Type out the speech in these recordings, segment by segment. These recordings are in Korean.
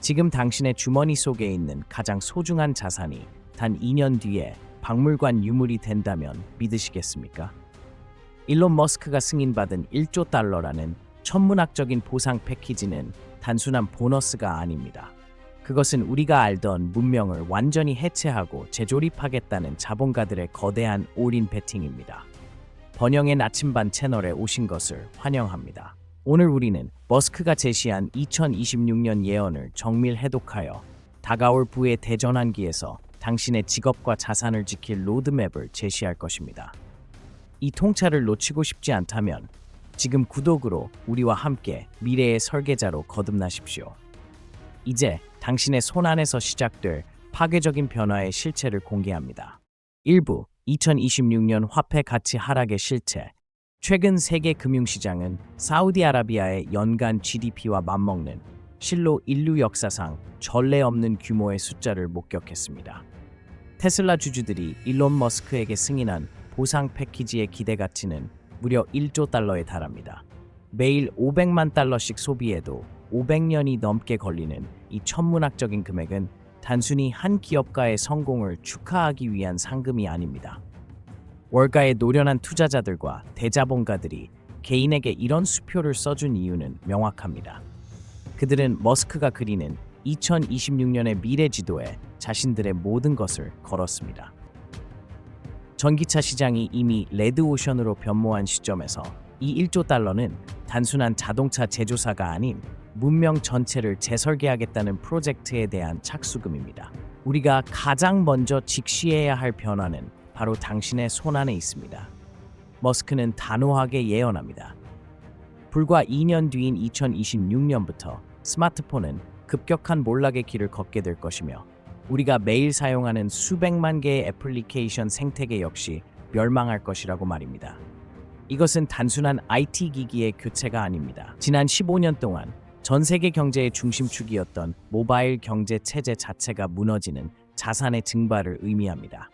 지금 당신의 주머니 속에 있는 가장 소중한 자산이 단 2년 뒤에 박물관 유물이 된다면 믿으시겠습니까? 일론 머스크가 승인받은 1조 달러라는 천문학적인 보상 패키지는 단순한 보너스가 아닙니다. 그것은 우리가 알던 문명을 완전히 해체하고 재조립하겠다는 자본가들의 거대한 올인 배팅입니다. 번영의 나침반 채널에 오신 것을 환영합니다. 오늘 우리는 머스크가 제시한 2026년 예언을 정밀 해독하여 다가올 부의 대전환기에서 당신의 직업과 자산을 지킬 로드맵을 제시할 것입니다. 이 통찰을 놓치고 싶지 않다면 지금 구독으로 우리와 함께 미래의 설계자로 거듭나십시오. 이제 당신의 손안에서 시작될 파괴적인 변화의 실체를 공개합니다. 1부 2026년 화폐 가치 하락의 실체 최근 세계 금융시장은 사우디아라비아의 연간 GDP와 맞먹는 실로 인류 역사상 전례 없는 규모의 숫자를 목격했습니다. 테슬라 주주들이 일론 머스크에게 승인한 보상 패키지의 기대 가치는 무려 1조 달러에 달합니다. 매일 500만 달러씩 소비해도 500년이 넘게 걸리는 이 천문학적인 금액은 단순히 한 기업가의 성공을 축하하기 위한 상금이 아닙니다. 월가의 노련한 투자자들과 대자본가들이 개인에게 이런 수표를 써준 이유는 명확합니다. 그들은 머스크가 그리는 2026년의 미래 지도에 자신들의 모든 것을 걸었습니다. 전기차 시장이 이미 레드오션으로 변모한 시점에서 이 1조 달러는 단순한 자동차 제조사가 아닌 문명 전체를 재설계하겠다는 프로젝트에 대한 착수금입니다. 우리가 가장 먼저 직시해야 할 변화는 바로 당신의 손안에 있습니다. 머스크는 단호하게 예언합니다. 불과 2년 뒤인 2026년부터 스마트폰은 급격한 몰락의 길을 걷게 될 것이며 우리가 매일 사용하는 수백만 개의 애플리케이션 생태계 역시 멸망할 것이라고 말입니다. 이것은 단순한 IT 기기의 교체가 아닙니다. 지난 15년 동안 전 세계 경제의 중심축이었던 모바일 경제 체제 자체가 무너지는 자산의 증발을 의미합니다.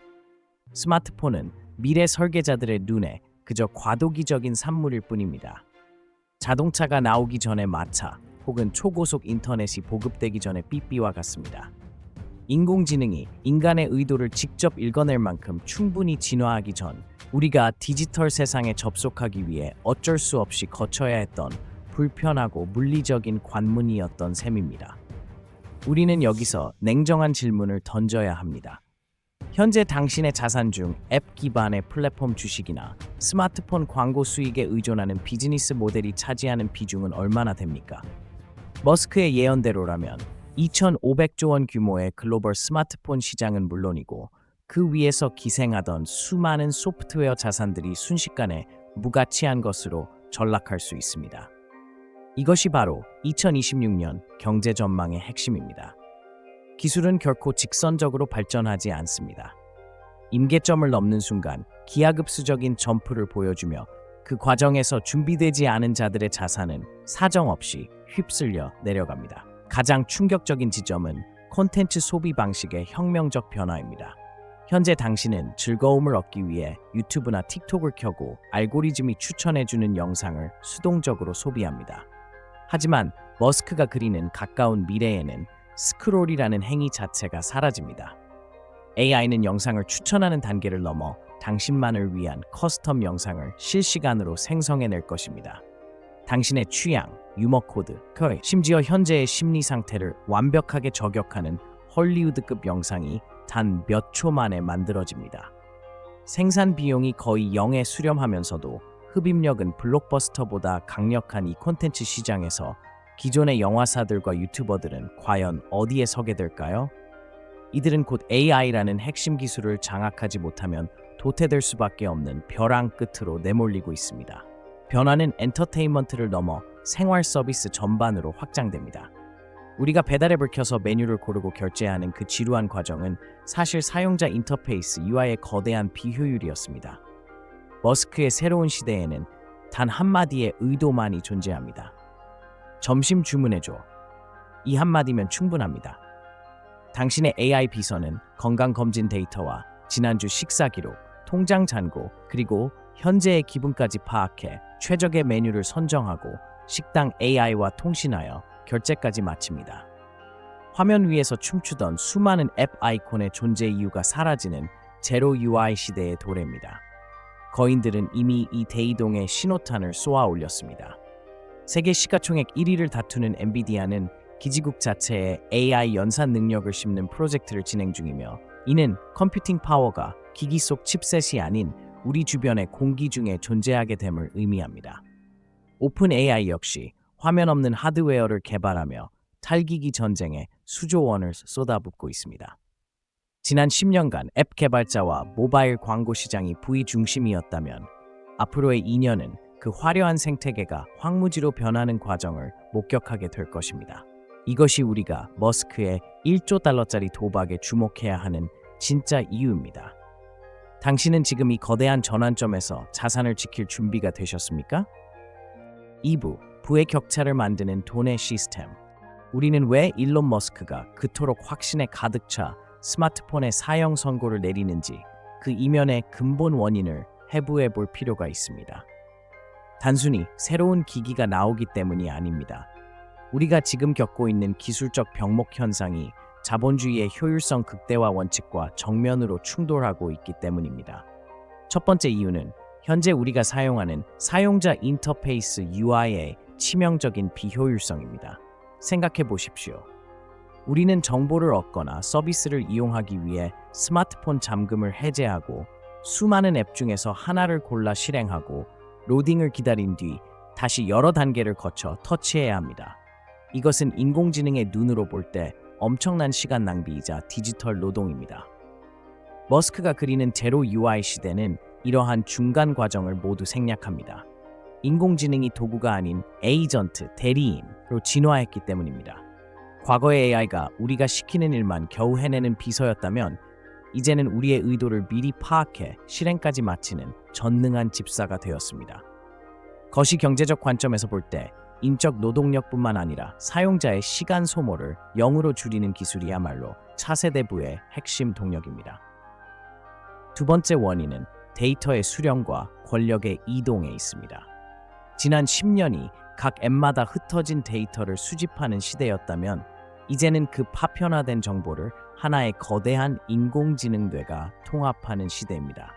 스마트폰은 미래 설계자들의 눈에 그저 과도기적인 산물일 뿐입니다. 자동차가 나오기 전에 마차 혹은 초고속 인터넷이 보급되기 전에 삐삐와 같습니다. 인공지능이 인간의 의도를 직접 읽어낼 만큼 충분히 진화하기 전 우리가 디지털 세상에 접속하기 위해 어쩔 수 없이 거쳐야 했던 불편하고 물리적인 관문이었던 셈입니다. 우리는 여기서 냉정한 질문을 던져야 합니다. 현재 당신의 자산 중 앱 기반의 플랫폼 주식이나 스마트폰 광고 수익에 의존하는 비즈니스 모델이 차지하는 비중은 얼마나 됩니까? 머스크의 예언대로라면 2,500조 원 규모의 글로벌 스마트폰 시장은 물론이고 그 위에서 기생하던 수많은 소프트웨어 자산들이 순식간에 무가치한 것으로 전락할 수 있습니다. 이것이 바로 2026년 경제 전망의 핵심입니다. 기술은 결코 직선적으로 발전하지 않습니다. 임계점을 넘는 순간 기하급수적인 점프를 보여주며 그 과정에서 준비되지 않은 자들의 자산은 사정없이 휩쓸려 내려갑니다. 가장 충격적인 지점은 콘텐츠 소비 방식의 혁명적 변화입니다. 현재 당신은 즐거움을 얻기 위해 유튜브나 틱톡을 켜고 알고리즘이 추천해주는 영상을 수동적으로 소비합니다. 하지만 머스크가 그리는 가까운 미래에는 스크롤이라는 행위 자체가 사라집니다. AI는 영상을 추천하는 단계를 넘어 당신만을 위한 커스텀 영상을 실시간으로 생성해낼 것입니다. 당신의 취향, 유머 코드, 거의 심지어 현재의 심리 상태를 완벽하게 저격하는 헐리우드급 영상이 단 몇 초 만에 만들어집니다. 생산 비용이 거의 0에 수렴하면서도 흡입력은 블록버스터보다 강력한 이 콘텐츠 시장에서 기존의 영화사들과 유튜버들은 과연 어디에 서게 될까요? 이들은 곧 AI라는 핵심 기술을 장악하지 못하면 도태될 수밖에 없는 벼랑 끝으로 내몰리고 있습니다. 변화는 엔터테인먼트를 넘어 생활 서비스 전반으로 확장됩니다. 우리가 배달앱을 켜서 메뉴를 고르고 결제하는 그 지루한 과정은 사실 사용자 인터페이스 UI의 거대한 비효율이었습니다. 머스크의 새로운 시대에는 단 한마디의 의도만이 존재합니다. 점심 주문해줘. 이 한마디면 충분합니다. 당신의 AI 비서는 건강검진 데이터와 지난주 식사 기록, 통장 잔고, 그리고 현재의 기분까지 파악해 최적의 메뉴를 선정하고 식당 AI와 통신하여 결제까지 마칩니다. 화면 위에서 춤추던 수많은 앱 아이콘의 존재 이유가 사라지는 제로 UI 시대의 도래입니다. 거인들은 이미 이 대이동의 신호탄을 쏘아 올렸습니다. 세계 시가총액 1위를 다투는 엔비디아는 기지국 자체에 AI 연산 능력을 심는 프로젝트를 진행 중이며 이는 컴퓨팅 파워가 기기 속 칩셋이 아닌 우리 주변의 공기 중에 존재하게 됨을 의미합니다. 오픈 AI 역시 화면 없는 하드웨어를 개발하며 탈기기 전쟁에 수조 원을 쏟아붓고 있습니다. 지난 10년간 앱 개발자와 모바일 광고 시장이 부의 중심이었다면 앞으로의 2년은 그 화려한 생태계가 황무지로 변하는 과정을 목격하게 될 것입니다. 이것이 우리가 머스크의 1조 달러짜리 도박에 주목해야 하는 진짜 이유입니다. 당신은 지금 이 거대한 전환점에서 자산을 지킬 준비가 되셨습니까? 2부 부의 격차를 만드는 돈의 시스템. 우리는 왜 일론 머스크가 그토록 확신에 가득 차 스마트폰의 사형 선고를 내리는지 그 이면의 근본 원인을 해부해 볼 필요가 있습니다. 단순히 새로운 기기가 나오기 때문이 아닙니다. 우리가 지금 겪고 있는 기술적 병목 현상이 자본주의의 효율성 극대화 원칙과 정면으로 충돌하고 있기 때문입니다. 첫 번째 이유는 현재 우리가 사용하는 사용자 인터페이스 UI의 치명적인 비효율성입니다. 생각해 보십시오. 우리는 정보를 얻거나 서비스를 이용하기 위해 스마트폰 잠금을 해제하고 수많은 앱 중에서 하나를 골라 실행하고 로딩을 기다린 뒤 다시 여러 단계를 거쳐 터치해야 합니다. 이것은 인공지능의 눈으로 볼 때 엄청난 시간 낭비이자 디지털 노동입니다. 머스크가 그리는 제로 UI 시대는 이러한 중간 과정을 모두 생략합니다. 인공지능이 도구가 아닌 에이전트, 대리인으로 진화했기 때문입니다. 과거의 AI가 우리가 시키는 일만 겨우 해내는 비서였다면 이제는 우리의 의도를 미리 파악해 실행까지 마치는 전능한 집사가 되었습니다. 거시 경제적 관점에서 볼 때 인적 노동력뿐만 아니라 사용자의 시간 소모를 0으로 줄이는 기술이야말로 차세대부의 핵심 동력입니다. 두 번째 원인은 데이터의 수령과 권력의 이동에 있습니다. 지난 10년이 각 앱마다 흩어진 데이터를 수집하는 시대였다면 이제는 그 파편화된 정보를 하나의 거대한 인공지능뇌가 통합하는 시대입니다.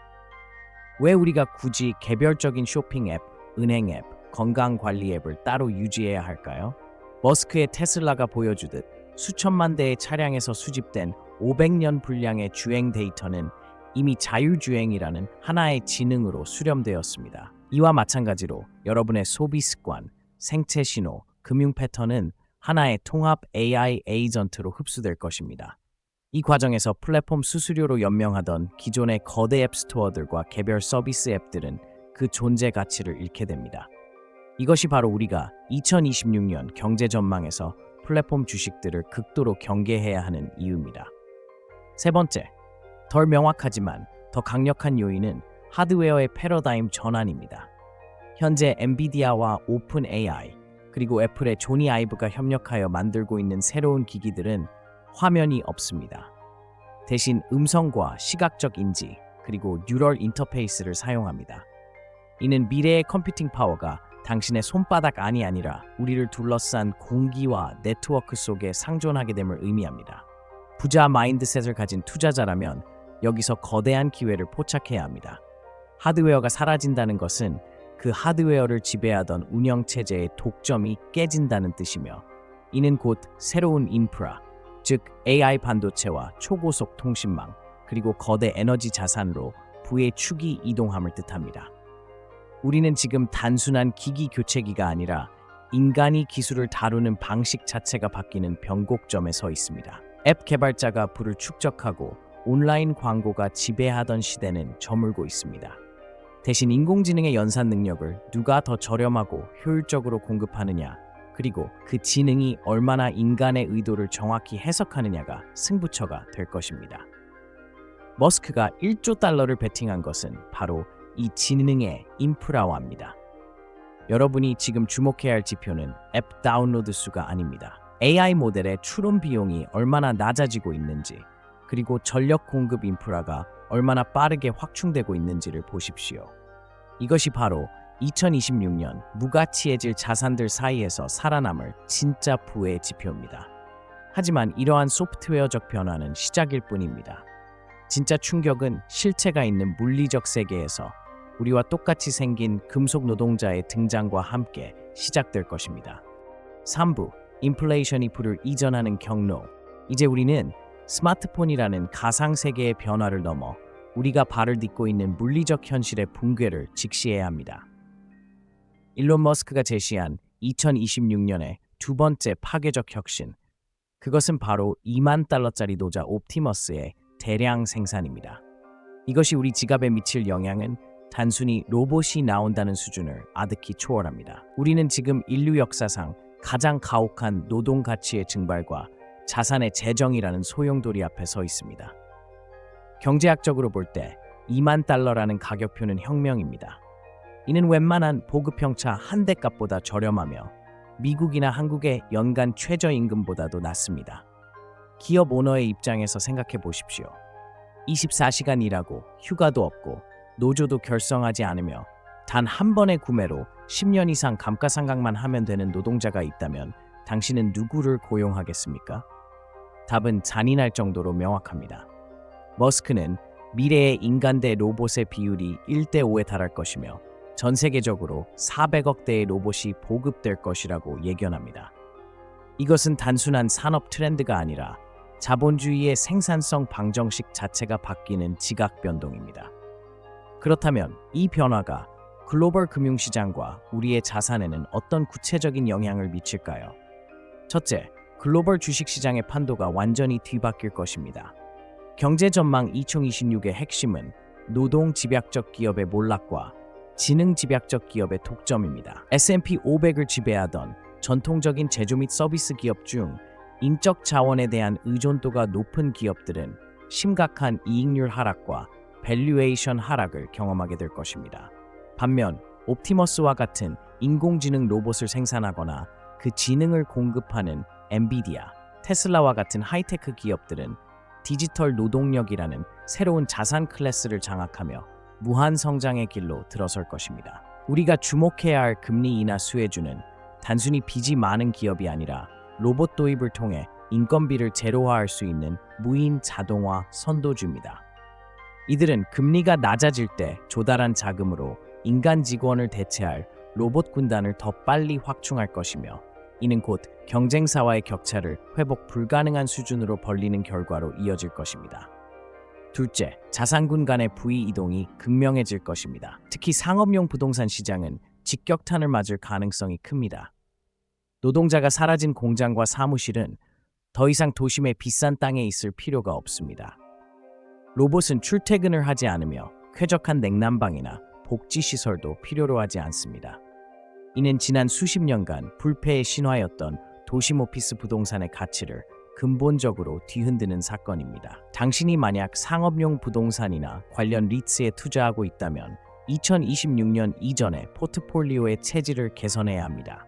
왜 우리가 굳이 개별적인 쇼핑 앱, 은행 앱, 건강 관리 앱을 따로 유지해야 할까요? 머스크의 테슬라가 보여주듯 수천만 대의 차량에서 수집된 500년 분량의 주행 데이터는 이미 자율주행이라는 하나의 지능으로 수렴되었습니다. 이와 마찬가지로 여러분의 소비 습관, 생체 신호, 금융 패턴은 하나의 통합 AI 에이전트로 흡수될 것입니다. 이 과정에서 플랫폼 수수료로 연명하던 기존의 거대 앱 스토어들과 개별 서비스 앱들은 그 존재 가치를 잃게 됩니다. 이것이 바로 우리가 2026년 경제 전망에서 플랫폼 주식들을 극도로 경계해야 하는 이유입니다. 세 번째, 덜 명확하지만 더 강력한 요인은 하드웨어의 패러다임 전환입니다. 현재 엔비디아와 오픈 AI 그리고 애플의 조니 아이브가 협력하여 만들고 있는 새로운 기기들은 화면이 없습니다. 대신 음성과 시각적 인지 그리고 뉴럴 인터페이스를 사용합니다. 이는 미래의 컴퓨팅 파워가 당신의 손바닥 안이 아니라 우리를 둘러싼 공기와 네트워크 속에 상존하게 됨을 의미합니다. 부자 마인드셋을 가진 투자자라면 여기서 거대한 기회를 포착해야 합니다. 하드웨어가 사라진다는 것은 그 하드웨어를 지배하던 운영 체제의 독점이 깨진다는 뜻이며 이는 곧 새로운 인프라, 즉 AI 반도체와 초고속 통신망, 그리고 거대 에너지 자산으로 부의 축이 이동함을 뜻합니다. 우리는 지금 단순한 기기 교체기가 아니라 인간이 기술을 다루는 방식 자체가 바뀌는 변곡점에 서 있습니다. 앱 개발자가 부를 축적하고 온라인 광고가 지배하던 시대는 저물고 있습니다. 대신 인공지능의 연산 능력을 누가 더 저렴하고 효율적으로 공급하느냐, 그리고 그 지능이 얼마나 인간의 의도를 정확히 해석하느냐가 승부처가 될 것입니다. 머스크가 1조 달러를 베팅한 것은 바로 이 지능의 인프라화입니다. 여러분이 지금 주목해야 할 지표는 앱 다운로드 수가 아닙니다. AI 모델의 추론 비용이 얼마나 낮아지고 있는지, 그리고 전력 공급 인프라가 얼마나 빠르게 확충되고 있는지를 보십시오. 이것이 바로 2026년 무가치해질 자산들 사이에서 살아남을 진짜 부의 지표입니다. 하지만 이러한 소프트웨어적 변화는 시작일 뿐입니다. 진짜 충격은 실체가 있는 물리적 세계에서 우리와 똑같이 생긴 금속 노동자의 등장과 함께 시작될 것입니다. 3부 인플레이션이 불을 이전하는 경로 이제 우리는 스마트폰이라는 가상 세계의 변화를 넘어 우리가 발을 딛고 있는 물리적 현실의 붕괴를 직시해야 합니다. 일론 머스크가 제시한 2026년의 두 번째 파괴적 혁신 그것은 바로 2만 달러짜리 노자 옵티머스의 대량 생산입니다. 이것이 우리 지갑에 미칠 영향은 단순히 로봇이 나온다는 수준을 아득히 초월합니다. 우리는 지금 인류 역사상 가장 가혹한 노동 가치의 증발과 자산의 재정이라는 소용돌이 앞에 서 있습니다. 경제학적으로 볼 때 2만 달러라는 가격표는 혁명입니다. 이는 웬만한 보급형 차 한 대 값보다 저렴하며 미국이나 한국의 연간 최저임금보다도 낮습니다. 기업 오너의 입장에서 생각해 보십시오. 24시간 일하고 휴가도 없고 노조도 결성하지 않으며 단 한 번의 구매로 10년 이상 감가상각만 하면 되는 노동자가 있다면 당신은 누구를 고용하겠습니까? 답은 잔인할 정도로 명확합니다. 머스크는 미래의 인간 대 로봇의 비율이 1대 5에 달할 것이며 전 세계적으로 400억 대의 로봇이 보급될 것이라고 예견합니다. 이것은 단순한 산업 트렌드가 아니라 자본주의의 생산성 방정식 자체가 바뀌는 지각 변동입니다. 그렇다면 이 변화가 글로벌 금융시장과 우리의 자산에는 어떤 구체적인 영향을 미칠까요? 첫째, 글로벌 주식시장의 판도가 완전히 뒤바뀔 것입니다. 경제 전망 2026의 핵심은 노동 집약적 기업의 몰락과 지능 집약적 기업의 독점입니다. S&P 500을 지배하던 전통적인 제조 및 서비스 기업 중 인적 자원에 대한 의존도가 높은 기업들은 심각한 이익률 하락과 밸류에이션 하락을 경험하게 될 것입니다. 반면 옵티머스와 같은 인공지능 로봇을 생산하거나 그 지능을 공급하는 엔비디아, 테슬라와 같은 하이테크 기업들은 디지털 노동력이라는 새로운 자산 클래스를 장악하며 무한 성장의 길로 들어설 것입니다. 우리가 주목해야 할 금리 인하 수혜주는 단순히 빚이 많은 기업이 아니라 로봇 도입을 통해 인건비를 제로화할 수 있는 무인 자동화 선도주입니다. 이들은 금리가 낮아질 때 조달한 자금으로 인간 직원을 대체할 로봇 군단을 더 빨리 확충할 것이며 이는 곧 경쟁사와의 격차를 회복 불가능한 수준으로 벌리는 결과로 이어질 것입니다. 둘째, 자산군 간의 부의 이동이 극명해질 것입니다. 특히 상업용 부동산 시장은 직격탄을 맞을 가능성이 큽니다. 노동자가 사라진 공장과 사무실은 더 이상 도심의 비싼 땅에 있을 필요가 없습니다. 로봇은 출퇴근을 하지 않으며 쾌적한 냉난방이나 복지시설도 필요로 하지 않습니다. 이는 지난 수십 년간 불패의 신화였던 도심 오피스 부동산의 가치를 근본적으로 뒤흔드는 사건입니다. 당신이 만약 상업용 부동산이나 관련 리츠에 투자하고 있다면 2026년 이전에 포트폴리오의 체질을 개선해야 합니다.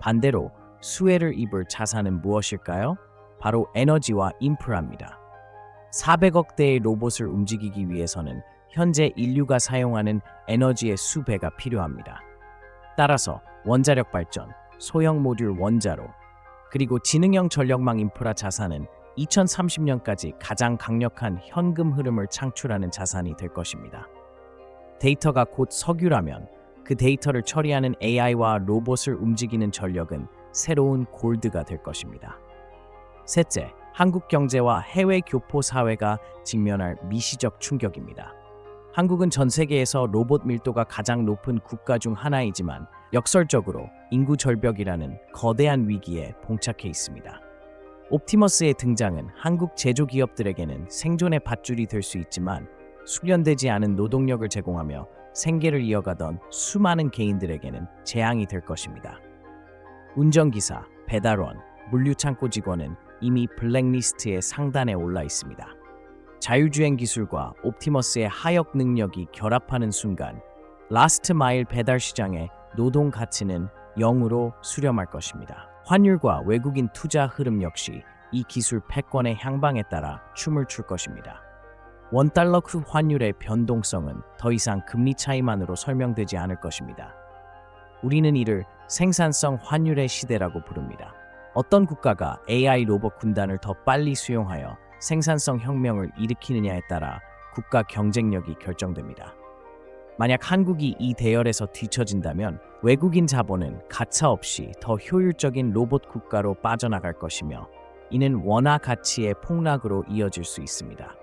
반대로 수혜를 입을 자산은 무엇일까요? 바로 에너지와 인프라입니다. 400억 대의 로봇을 움직이기 위해서는 현재 인류가 사용하는 에너지의 수배가 필요합니다. 따라서 원자력 발전, 소형 모듈 원자로, 그리고 지능형 전력망 인프라 자산은 2030년까지 가장 강력한 현금 흐름을 창출하는 자산이 될 것입니다. 데이터가 곧 석유라면 그 데이터를 처리하는 AI와 로봇을 움직이는 전력은 새로운 골드가 될 것입니다. 셋째, 한국 경제와 해외 교포 사회가 직면할 미시적 충격입니다. 한국은 전 세계에서 로봇 밀도가 가장 높은 국가 중 하나이지만 역설적으로 인구 절벽이라는 거대한 위기에 봉착해 있습니다. 옵티머스의 등장은 한국 제조 기업들에게는 생존의 밧줄이 될 수 있지만 숙련되지 않은 노동력을 제공하며 생계를 이어가던 수많은 개인들에게는 재앙이 될 것입니다. 운전기사, 배달원, 물류창고 직원은 이미 블랙리스트의 상단에 올라 있습니다. 자율주행 기술과 옵티머스의 하역 능력이 결합하는 순간 라스트 마일 배달 시장의 노동 가치는 0으로 수렴할 것입니다. 환율과 외국인 투자 흐름 역시 이 기술 패권의 향방에 따라 춤을 출 것입니다. 원달러 그 환율의 변동성은 더 이상 금리 차이만으로 설명되지 않을 것입니다. 우리는 이를 생산성 환율의 시대라고 부릅니다. 어떤 국가가 AI 로봇 군단을 더 빨리 수용하여 생산성 혁명을 일으키느냐에 따라 국가 경쟁력이 결정됩니다. 만약 한국이 이 대열에서 뒤처진다면 외국인 자본은 가차 없이 더 효율적인 로봇 국가로 빠져나갈 것이며 이는 원화 가치의 폭락으로 이어질 수 있습니다.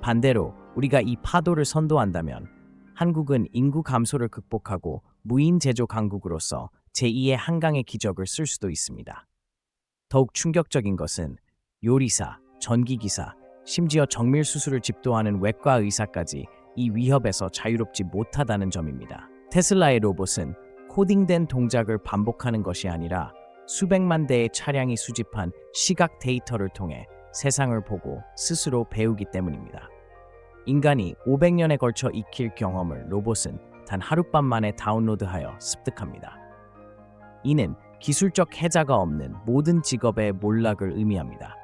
반대로 우리가 이 파도를 선도한다면 한국은 인구 감소를 극복하고 무인 제조 강국으로서 제2의 한강의 기적을 쓸 수도 있습니다. 더욱 충격적인 것은 요리사, 전기기사, 심지어 정밀 수술을 집도하는 외과 의사까지 이 위협에서 자유롭지 못하다는 점입니다. 테슬라의 로봇은 코딩된 동작을 반복하는 것이 아니라 수백만 대의 차량이 수집한 시각 데이터를 통해 세상을 보고 스스로 배우기 때문입니다. 인간이 500년에 걸쳐 익힐 경험을 로봇은 단 하룻밤 만에 다운로드하여 습득합니다. 이는 기술적 해자가 없는 모든 직업의 몰락을 의미합니다.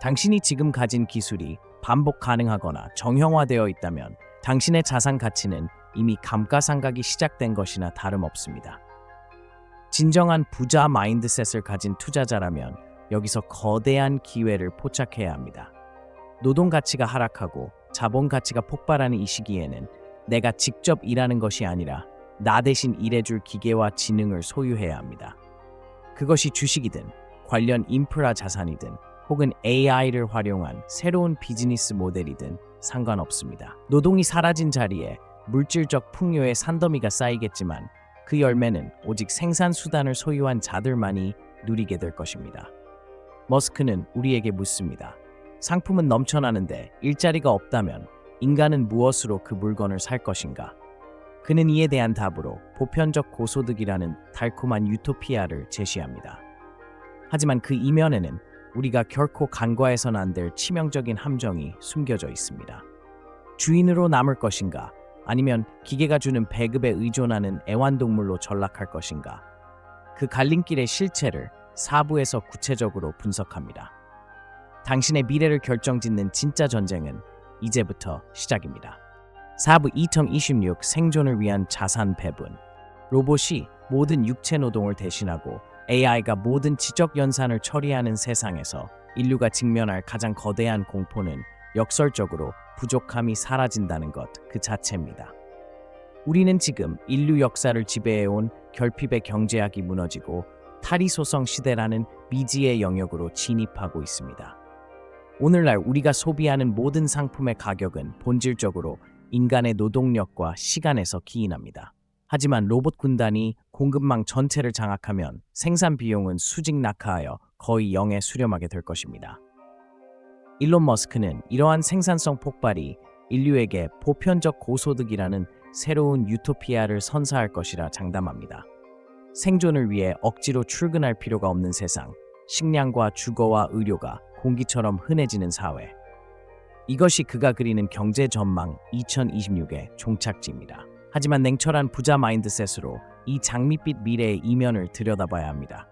당신이 지금 가진 기술이 반복 가능하거나 정형화되어 있다면 당신의 자산 가치는 이미 감가상각이 시작된 것이나 다름없습니다. 진정한 부자 마인드셋을 가진 투자자라면 여기서 거대한 기회를 포착해야 합니다. 노동 가치가 하락하고 자본 가치가 폭발하는 이 시기에는 내가 직접 일하는 것이 아니라 나 대신 일해줄 기계와 지능을 소유해야 합니다. 그것이 주식이든 관련 인프라 자산이든 혹은 AI를 활용한 새로운 비즈니스 모델이든 상관없습니다. 노동이 사라진 자리에 물질적 풍요의 산더미가 쌓이겠지만 그 열매는 오직 생산 수단을 소유한 자들만이 누리게 될 것입니다. 머스크는 우리에게 묻습니다. 상품은 넘쳐나는데 일자리가 없다면 인간은 무엇으로 그 물건을 살 것인가? 그는 이에 대한 답으로 보편적 고소득이라는 달콤한 유토피아를 제시합니다. 하지만 그 이면에는 우리가 결코 간과해선 안 될 치명적인 함정이 숨겨져 있습니다. 주인으로 남을 것인가? 아니면 기계가 주는 배급에 의존하는 애완동물로 전락할 것인가? 그 갈림길의 실체를 사부에서 구체적으로 분석합니다. 당신의 미래를 결정짓는 진짜 전쟁은 이제부터 시작입니다. 사부 2026 생존을 위한 자산 배분. 로봇이 모든 육체 노동을 대신하고 AI가 모든 지적 연산을 처리하는 세상에서 인류가 직면할 가장 거대한 공포는 역설적으로 부족함이 사라진다는 것 그 자체입니다. 우리는 지금 인류 역사를 지배해온 결핍의 경제학이 무너지고 탈의소성 시대라는 미지의 영역으로 진입하고 있습니다. 오늘날 우리가 소비하는 모든 상품의 가격은 본질적으로 인간의 노동력과 시간에서 기인합니다. 하지만 로봇 군단이 공급망 전체를 장악하면 생산 비용은 수직 낙하하여 거의 0에 수렴하게 될 것입니다. 일론 머스크는 이러한 생산성 폭발이 인류에게 보편적 고소득이라는 새로운 유토피아를 선사할 것이라 장담합니다. 생존을 위해 억지로 출근할 필요가 없는 세상, 식량과 주거와 의료가 공기처럼 흔해지는 사회. 이것이 그가 그리는 경제 전망 2026의 종착지입니다. 하지만 냉철한 부자 마인드셋으로 이 장밋빛 미래의 이면을 들여다봐야 합니다.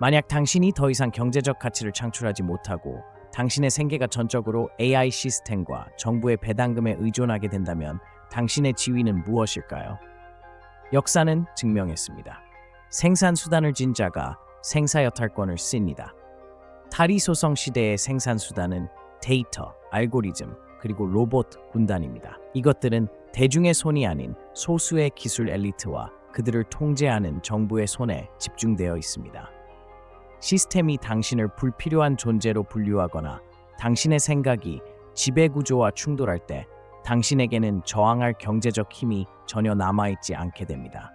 만약 당신이 더 이상 경제적 가치를 창출하지 못하고 당신의 생계가 전적으로 AI 시스템과 정부의 배당금에 의존하게 된다면 당신의 지위는 무엇일까요? 역사는 증명했습니다. 생산 수단을 진 자가 생사 여탈권을 씁니다. 탈의 소성 시대의 생산 수단은 데이터, 알고리즘, 그리고 로봇 군단입니다. 이것들은 대중의 손이 아닌 소수의 기술 엘리트와 그들을 통제하는 정부의 손에 집중되어 있습니다. 시스템이 당신을 불필요한 존재로 분류하거나 당신의 생각이 지배 구조와 충돌할 때 당신에게는 저항할 경제적 힘이 전혀 남아있지 않게 됩니다.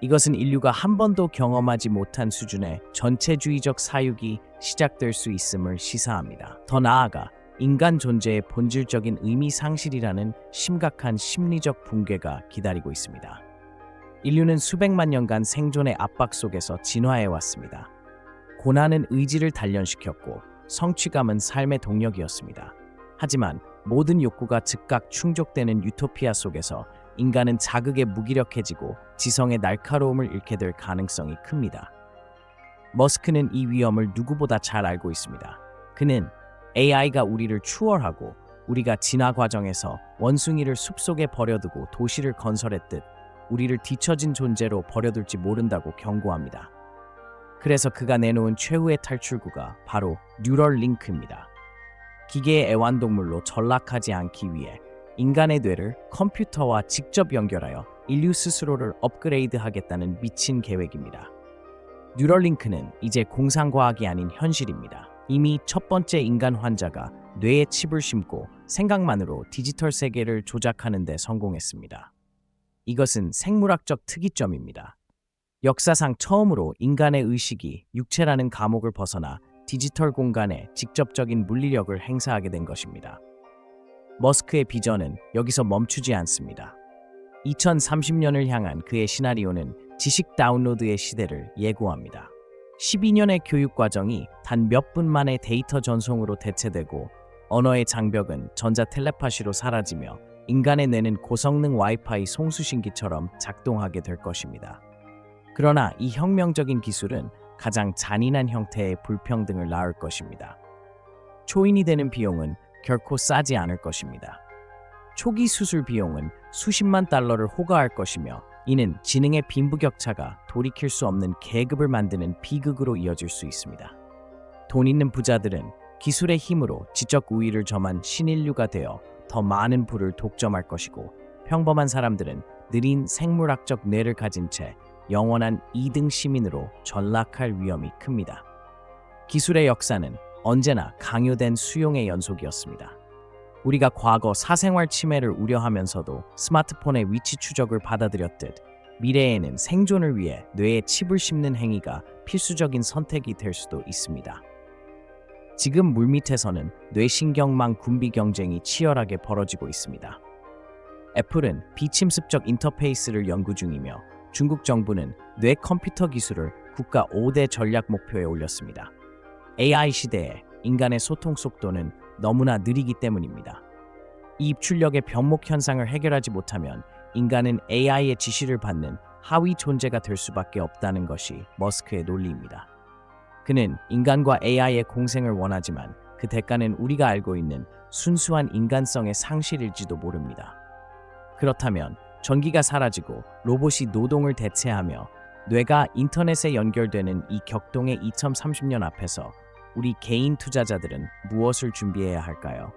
이것은 인류가 한 번도 경험하지 못한 수준의 전체주의적 사육이 시작될 수 있음을 시사합니다. 더 나아가 인간 존재의 본질적인 의미 상실이라는 심각한 심리적 붕괴가 기다리고 있습니다. 인류는 수백만 년간 생존의 압박 속에서 진화해 왔습니다. 고난은 의지를 단련시켰고 성취감은 삶의 동력이었습니다. 하지만 모든 욕구가 즉각 충족되는 유토피아 속에서 인간은 자극에 무기력해지고 지성의 날카로움을 잃게 될 가능성이 큽니다. 머스크는 이 위험을 누구보다 잘 알고 있습니다. 그는 AI가 우리를 추월하고 우리가 진화 과정에서 원숭이를 숲속에 버려두고 도시를 건설했듯 우리를 뒤처진 존재로 버려둘지 모른다고 경고합니다. 그래서 그가 내놓은 최후의 탈출구가 바로 뉴럴 링크입니다. 기계의 애완동물로 전락하지 않기 위해 인간의 뇌를 컴퓨터와 직접 연결하여 인류 스스로를 업그레이드하겠다는 미친 계획입니다. 뉴럴링크는 이제 공상과학이 아닌 현실입니다. 이미 첫 번째 인간 환자가 뇌에 칩을 심고 생각만으로 디지털 세계를 조작하는 데 성공했습니다. 이것은 생물학적 특이점입니다. 역사상 처음으로 인간의 의식이 육체라는 감옥을 벗어나 디지털 공간에 직접적인 물리력을 행사하게 된 것입니다. 머스크의 비전은 여기서 멈추지 않습니다. 2030년을 향한 그의 시나리오는 지식 다운로드의 시대를 예고합니다. 12년의 교육 과정이 단 몇 분 만에 데이터 전송으로 대체되고 언어의 장벽은 전자 텔레파시로 사라지며 인간의 뇌는 고성능 와이파이 송수신기처럼 작동하게 될 것입니다. 그러나 이 혁명적인 기술은 가장 잔인한 형태의 불평등을 낳을 것입니다. 초인이 되는 비용은 결코 싸지 않을 것입니다. 초기 수술 비용은 수십만 달러를 호가할 것이며 이는 지능의 빈부격차가 돌이킬 수 없는 계급을 만드는 비극으로 이어질 수 있습니다. 돈 있는 부자들은 기술의 힘으로 지적 우위를 점한 신인류가 되어 더 많은 부를 독점할 것이고 평범한 사람들은 느린 생물학적 뇌를 가진 채 영원한 2등 시민으로 전락할 위험이 큽니다. 기술의 역사는 언제나 강요된 수용의 연속이었습니다. 우리가 과거 사생활 침해를 우려하면서도 스마트폰의 위치 추적을 받아들였듯 미래에는 생존을 위해 뇌에 칩을 심는 행위가 필수적인 선택이 될 수도 있습니다. 지금 물밑에서는 뇌신경망 군비 경쟁이 치열하게 벌어지고 있습니다. 애플은 비침습적 인터페이스를 연구 중이며 중국 정부는 뇌 컴퓨터 기술을 국가 5대 전략 목표에 올렸습니다. AI 시대에 인간의 소통 속도는 너무나 느리기 때문입니다. 이 입출력의 병목 현상을 해결하지 못하면 인간은 AI의 지시를 받는 하위 존재가 될 수밖에 없다는 것이 머스크의 논리입니다. 그는 인간과 AI의 공생을 원하지만 그 대가는 우리가 알고 있는 순수한 인간성의 상실일지도 모릅니다. 그렇다면 전기가 사라지고 로봇이 노동을 대체하며 뇌가 인터넷에 연결되는 이 격동의 2030년 앞에서 우리 개인 투자자들은 무엇을 준비해야 할까요?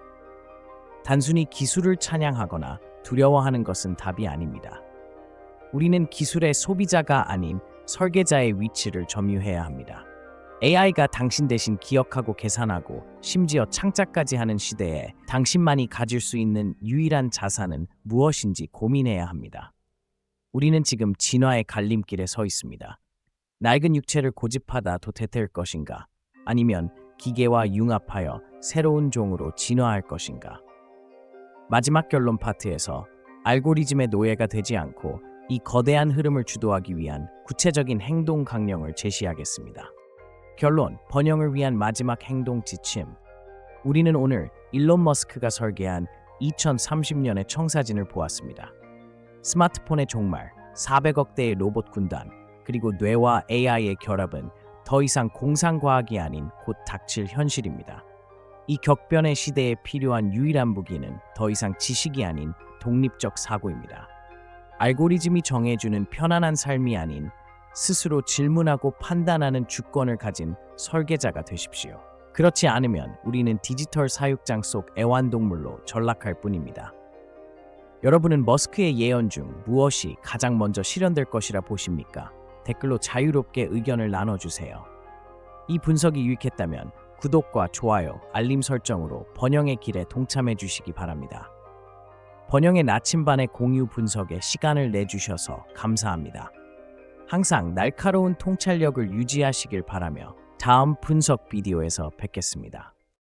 단순히 기술을 찬양하거나 두려워하는 것은 답이 아닙니다. 우리는 기술의 소비자가 아닌 설계자의 위치를 점유해야 합니다. AI가 당신 대신 기억하고 계산하고 심지어 창작까지 하는 시대에 당신만이 가질 수 있는 유일한 자산은 무엇인지 고민해야 합니다. 우리는 지금 진화의 갈림길에 서 있습니다. 낡은 육체를 고집하다 도태될 것인가? 아니면 기계와 융합하여 새로운 종으로 진화할 것인가? 마지막 결론 파트에서 알고리즘의 노예가 되지 않고 이 거대한 흐름을 주도하기 위한 구체적인 행동 강령을 제시하겠습니다. 결론, 번영을 위한 마지막 행동 지침. 우리는 오늘 일론 머스크가 설계한 2030년의 청사진을 보았습니다. 스마트폰의 종말, 400억 대의 로봇 군단, 그리고 뇌와 AI의 결합은 더 이상 공상과학이 아닌 곧 닥칠 현실입니다. 이 격변의 시대에 필요한 유일한 무기는 더 이상 지식이 아닌 독립적 사고입니다. 알고리즘이 정해주는 편안한 삶이 아닌 스스로 질문하고 판단하는 주권을 가진 설계자가 되십시오. 그렇지 않으면 우리는 디지털 사육장 속 애완동물로 전락할 뿐입니다. 여러분은 머스크의 예언 중 무엇이 가장 먼저 실현될 것이라 보십니까? 댓글로 자유롭게 의견을 나눠주세요. 이 분석이 유익했다면 구독과 좋아요, 알림 설정으로 번영의 길에 동참해 주시기 바랍니다. 번영의 나침반의 공유 분석에 시간을 내주셔서 감사합니다. 항상 날카로운 통찰력을 유지하시길 바라며 다음 분석 비디오에서 뵙겠습니다.